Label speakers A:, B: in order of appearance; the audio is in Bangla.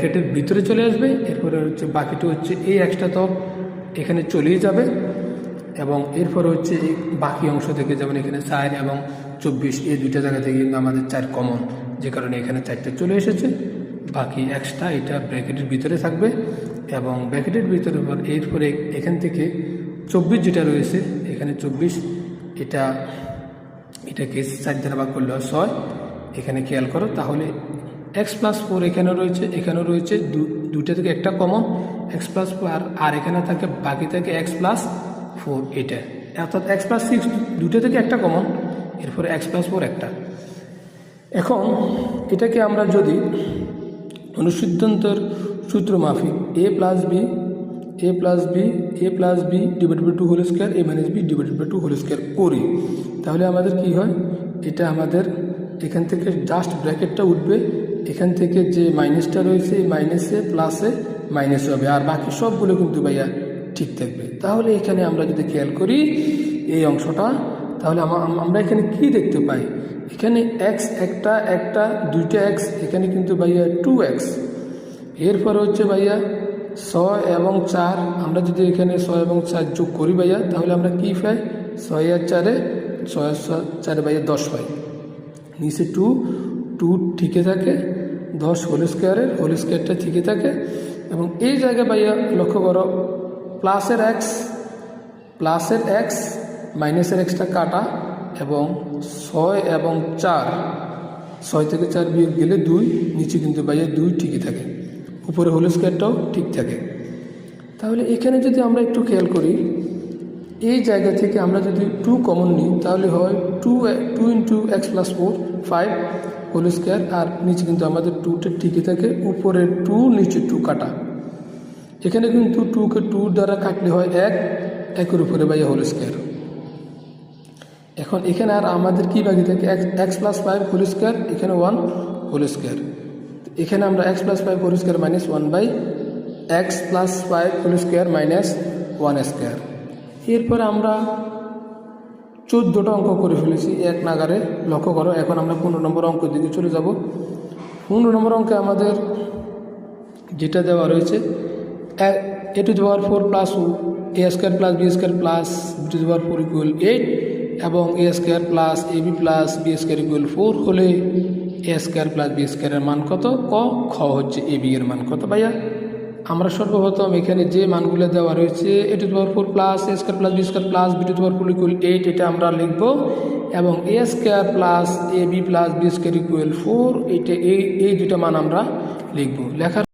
A: ব্র্যাকেটের ভিতরে চলে আসবে, এরপরে হচ্ছে বাকিটা হচ্ছে এই এক্সট্রা তো এখানে চলেই যাবে এবং এরপরে হচ্ছে এই বাকি অংশ থেকে যেমন এখানে চার এবং চব্বিশ, এই দুইটা জায়গা থেকে কিন্তু আমাদের চার কমন যে কারণে এখানে চারটে চলে এসেছে। বাকি এক্সট্রা এটা ব্র্যাকেটের ভিতরে থাকবে এবং ব্র্যাকেটের ভিতরে পর এরপরে এখান থেকে চব্বিশ যেটা রয়েছে, এখানে চব্বিশ, এটা, এটাকে চার দ্বারা ভাগ করলে ছয়। এখানে খেয়াল করো, তাহলে এক্স প্লাস ফোর এখানেও রয়েছে এখানেও রয়েছে দুটো থেকে একটা কমন এক্স প্লাস ফোর আর আর এখানে থাকে, বাকি থাকে এক্স প্লাস ফোর এটা। অর্থাৎ এক্স প্লাস সিক্স দুটো থেকে একটা কমন এরপরে এক্স প্লাস ফোর একটা। এখন, এটাকে আমরা যদি অনুসিদ্ধান্তর সূত্র মাফিক a plus b a plus b a plus b divide by two whole square a minus b divide by two whole square করি। তাহলে আমাদের কি হয়? এটা আমাদের এখান থেকে জাস্ট ব্র্যাকেটটা উঠবে এখান থেকে যে মাইনাসটা রয়েছে মাইনাসে প্লাসে মাইনাস হবে। আর বাকি সবগুলো কিন্তু ভাইয়া ঠিক থাকবে। তাহলে এখানে আমরা যদি খেয়াল করি এই অংশটা, তাহলে আমরা এখানে কি দেখতে পাই? এখানে এক্স একটা একটা, দুইটা এক্স এখানে কিন্তু ভাইয়া টু এক্স এরপরে হচ্ছে ভাইয়া ছয় এবং চার। আমরা যদি এখানে ছয় এবং চার যোগ করি ভাইয়া, তাহলে আমরা কি পাই? ছয় আর চারে, ছয়- চারে ভাইয়া দশ পাই। নিচে টু টু ঠিকে থাকে। দশ হোল স্কোয়ারের হোল স্কোয়ারটা ঠিকই থাকে এবং এই জায়গায় ভাইয়া লক্ষ্য করো, প্লাসের এক্স প্লাসের এক্স মাইনাসের এক্সটা কাটা এবং ছয় এবং চার, ছয় থেকে চার বিয়োগ গেলে দুই, নিচে কিন্তু বাইরে দুই ঠিকই থাকে। উপরে হোল স্কোয়ারটাও ঠিক থাকে। তাহলে এখানে যদি আমরা একটু খেয়াল করি এই জায়গা থেকে আমরা যদি টু কমন নিই, তাহলে হয় two two into x plus four five whole square আর নিচে কিন্তু আমাদের টুটা ঠিকই থাকে, উপরে টু নিচে টু কাটা। এখানে কিন্তু টুকে টু দ্বারা কাটলে হয় এক, একের উপরে বাইয়া হোল স্কোয়ার এখন এখানে আর আমাদের কি বাকি থাকে? X plus five whole square এখানে ওয়ান হোল স্কোয়ার এখানে আমরা x plus five whole square minus one by x plus five whole square minus one square এরপর আমরা চোদ্দোটা অঙ্ক করে ফেলেছি, এক নাগারে। লক্ষ্য করো, এখন আমরা পনেরো নম্বর অঙ্কের দিকে চলে যাব। পনেরো নম্বর অঙ্কে আমাদের যেটা দেওয়া রয়েছে, a to power four plus a square plus b square plus b to power four equal eight এবং a square plus a b plus b square equal four হলে এ স্কোয়ার প্লাস বি স্কোয়ারের মান কত? ক, খ হচ্ছে এ বি এর মান। কত ভাইয়া? আমরা সর্বপ্রথম এখানে যে মানগুলো দেওয়া রয়েছে a to power four plus a square plus b square plus b to power four equal eight এটা আমরা লিখব। এবং a square plus a b plus b square equal four এইটা এই এই দুটা মান আমরা লিখব। লেখার